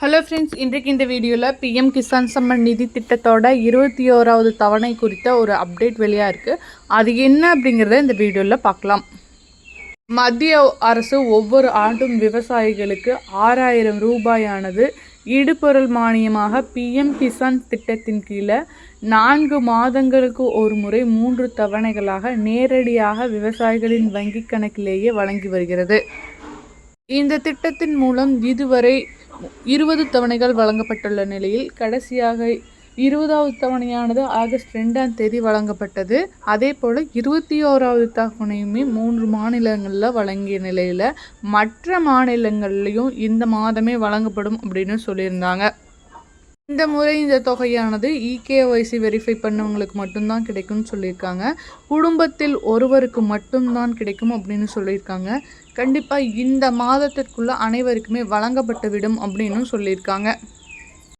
Hello friends இன்றைக்கு இந்த வீடியோவில் பிஎம் கிசான் சம்மன் நிதி திட்டத்தோட இருபத்தி ஓராவது தவணை குறித்த ஒரு அப்டேட் வெளியாக இருக்குது அது என்ன அப்படிங்கிறத இந்த வீடியோவில் பார்க்கலாம். மத்திய அரசு ஒவ்வொரு ஆண்டும் விவசாயிகளுக்கு ஆறாயிரம் ரூபாயானது இடுபொருள் மானியமாக பிஎம் கிசான் திட்டத்தின் கீழே நான்கு மாதங்களுக்கு ஒரு முறை மூன்று தவணைகளாக நேரடியாக விவசாயிகளின் வங்கிக் கணக்கிலேயே வழங்கி வருகிறது. இந்த திட்டத்தின் மூலம் இதுவரை இருபது தவணைகள் வழங்கப்பட்டுள்ள நிலையில் கடைசியாக இருபதாவது தவணையானது ஆகஸ்ட் ரெண்டாம் தேதி வழங்கப்பட்டது. அதே போல் இருபத்தி ஓராவது தவணையுமே மூன்று மாநிலங்களில் வழங்கிய நிலையில் மற்ற மாநிலங்கள்லேயும் இந்த மாதமே வழங்கப்படும் அப்படின்னு சொல்லியிருந்தாங்க. இந்த முறை இந்த தொகையானது இகேஒய்சி வெரிஃபை பண்ணவங்களுக்கு மட்டும்தான் கிடைக்கும்னு சொல்லியிருக்காங்க. குடும்பத்தில் ஒருவருக்கு மட்டும்தான் கிடைக்கும் அப்படின்னு சொல்லியிருக்காங்க. கண்டிப்பாக இந்த மாதத்திற்குள்ள அனைவருக்குமே வழங்கப்பட்டுவிடும் அப்படின்னு சொல்லியிருக்காங்க.